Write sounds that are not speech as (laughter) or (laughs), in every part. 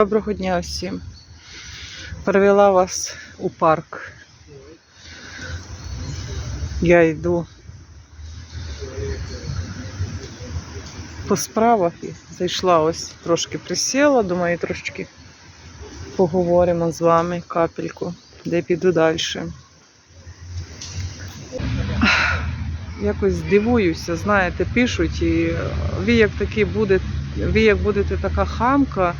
Доброго дня всім. Привела вас у парк. Я йду по справах зайшла ось трошки присіла, думаю, трошки поговоримо з вами капельку, де піду далі. Якось дивуюся, знаєте, пишуть, і ви як такі будете, ви як будете така хамка,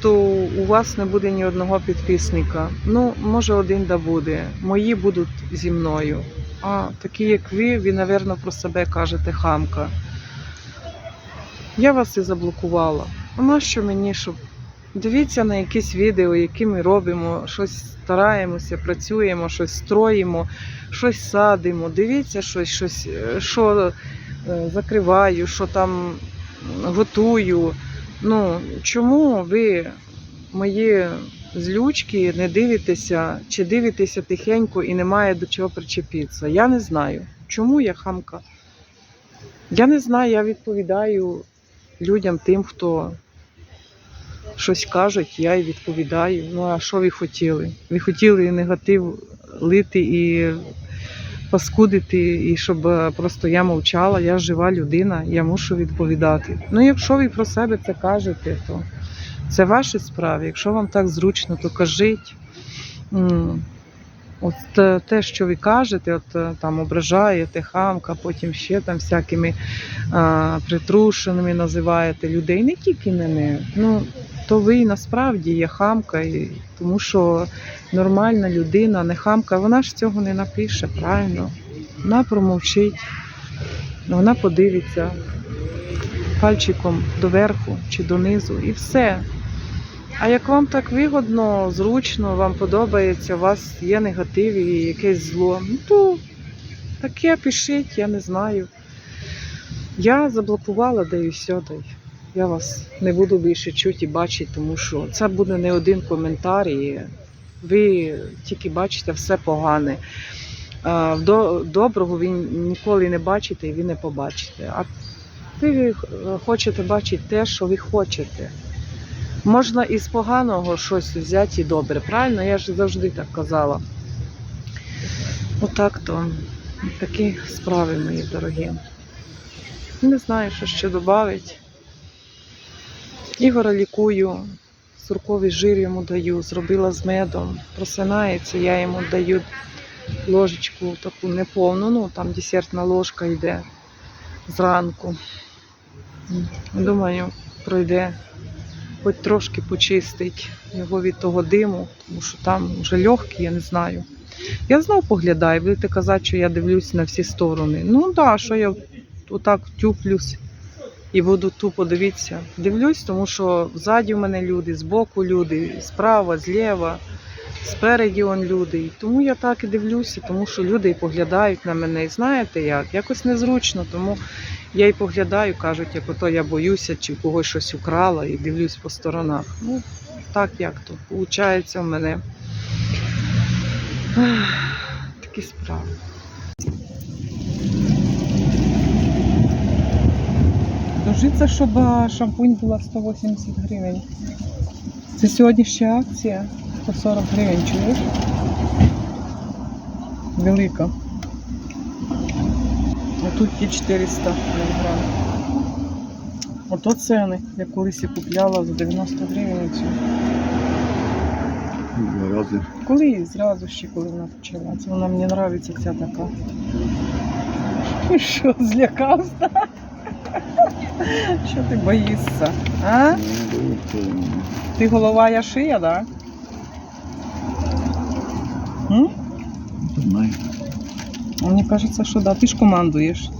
то у вас не буде ні одного підписника. Ну, може, один да буде. Мої будуть зі мною. А такі, як ви, ви, напевно, про себе кажете хамка. Я вас і заблокувала. А нащо мені, щоб дивіться на якісь відео, які ми робимо, щось стараємося, працюємо, щось строїмо, щось садимо. Дивіться щось, щось, е, що е, закриваю, що там готую. Ну, чому ви мої злючки не дивитеся чи дивитеся тихенько і немає до чого причепитися? Я не знаю. Чому я хамка? Я не знаю, я відповідаю людям тим, хто щось кажуть, я й відповідаю. Ну а що ви хотіли? Ви хотіли негатив лити і паскудити, і щоб е, просто я мовчала, я жива людина, я мушу відповідати. Ну, якщо ви про себе це кажете, то це ваші справи. Якщо вам так зручно, то кажіть. От те- що ви кажете, от е, там ображаєте хамка, потім ще там всякими а, притрушеними називаєте людей, не тільки мене. Ну, то ви насправді є хамка, і, тому що нормальна людина, не хамка, вона ж цього не напише, правильно? Вона промовчить, вона подивиться пальчиком доверху чи донизу і все. А як вам так вигодно, зручно, вам подобається, у вас є негатив і якесь зло, ну то таке пишіть, я не знаю. Я заблокувала, де і все, де. Я вас не буду більше чути і бачити, тому що це буде не один коментар, і ви тільки бачите все погане. До- Доброго ви ніколи не бачите і ви не побачите. А ви е, хочете бачити те, що ви хочете. Можна із поганого щось взяти і добре, правильно? Я ж завжди так казала. Отак то такі справи мої дорогі. Не знаю, що ще додати. Ігора лікую, сурковий жир йому даю, зробила з медом. Просинається, я йому даю ложечку таку неповну, ну там десертна ложка йде зранку. Думаю, пройде хоч трошки почистить його від того диму, тому що там вже легкий, я не знаю. Я знов поглядаю, будете казати, що я дивлюсь на всі сторони. Ну так, да, що я отак втюплюсь і буду тупо дивитися. Дивлюсь, тому що ззаді в мене люди, збоку люди, справа, зліва, спереді он люди. І тому я так і дивлюся, тому що люди і поглядають на мене. І знаєте як? Якось незручно, тому я й поглядаю, кажуть, як ото я боюся, чи когось щось украла і дивлюсь по сторонах. Ну, так як то. Получається в мене. Такі справи. Дожиться, щоб шампунь була 180 гривень. Це сьогодні ще акція 140 гривень, чуєш? Велика. А тут є 400 мг. Ото ціни. Я колись купляла за 90 гривень цю. Рази. Коли зразу ще коли вона почала. Це вона мені подобається ця така. Що, злякався? (laughs) Що ти боїшся? А? Ти голова, я шия, так? Да? Мені кажеться, що да, ти ж командуєш.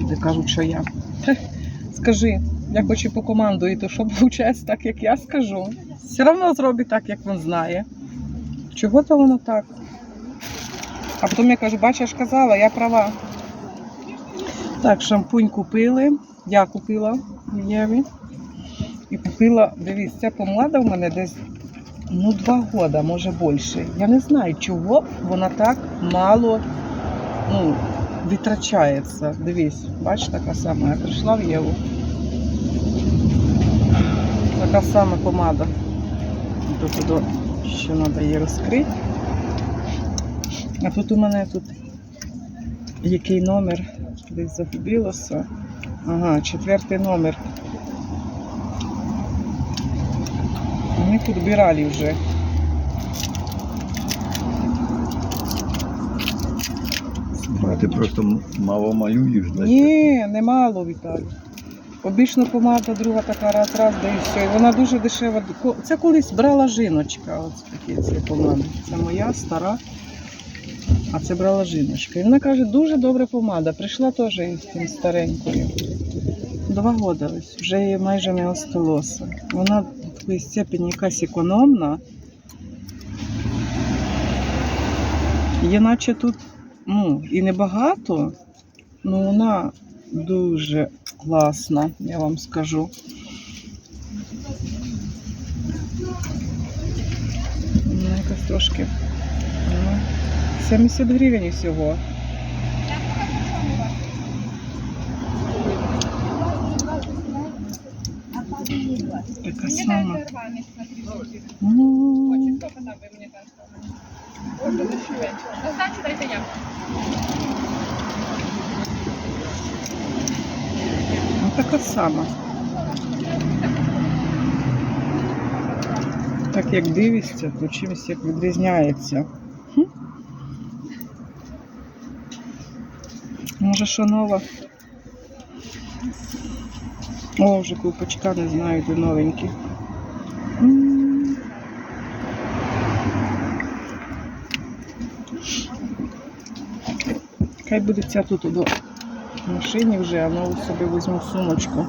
Люди кажуть, що я. (laughs) Скажи, я хочу покомандую, то що виходить так, як я скажу. Все одно зробить так, як він знає. Чого то воно так? А потім я кажу, бачиш, казала, я права. Так, шампунь купили. Я купила Єві. І купила, дивись, ця помада в мене десь ну, два роки, може більше. Я не знаю, чого вона так мало ну, витрачається. Дивись, бачиш, така сама. Я прийшла в Єву. Така сама помада. Тут ще треба її розкрити. А тут у мене тут який номер? Десь загубилося. Ага, четвертий номер. Ми підбирали вже. А ти просто мало малюєш, да? Ні, немало Віталій. Обічна помада, друга така раз, раз, да і все. І вона дуже дешева. Це колись брала жіночка. Ось такі ці помади. Це моя стара. А це брала жіночка. І вона каже, дуже добра помада. Прийшла теж із тим старенькою. Два роки ось, вже її майже не осталося. Вона в такій степені якась економна. Є наче тут ну, і небагато, Ну, вона дуже класна, я вам скажу. Вона якась трошки. Ну, 70 гривень всього. Така сама. Ну, Очень сколько там вы мне кажется? Ольга, до вечера. На сдачу дайте я. ну, така сама. Так як дивишся, то чимось як відрізняється. Може, що нова? О, вже купочка, не знаю, де новенькі. Хай буде ця тут до машині вже, а нову собі візьму сумочку.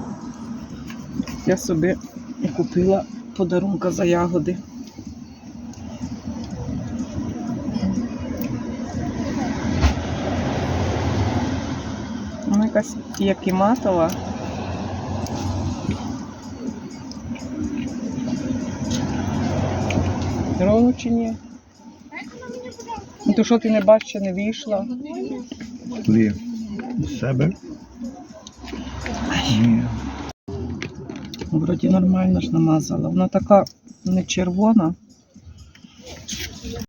Я собі купила подарунка за ягоди. Якась як і матова. Ровно чи ні? Ну, То що ти не бачиш, не вийшла? Ти з себе? Ні. Вроді нормально ж намазала. Вона така не червона.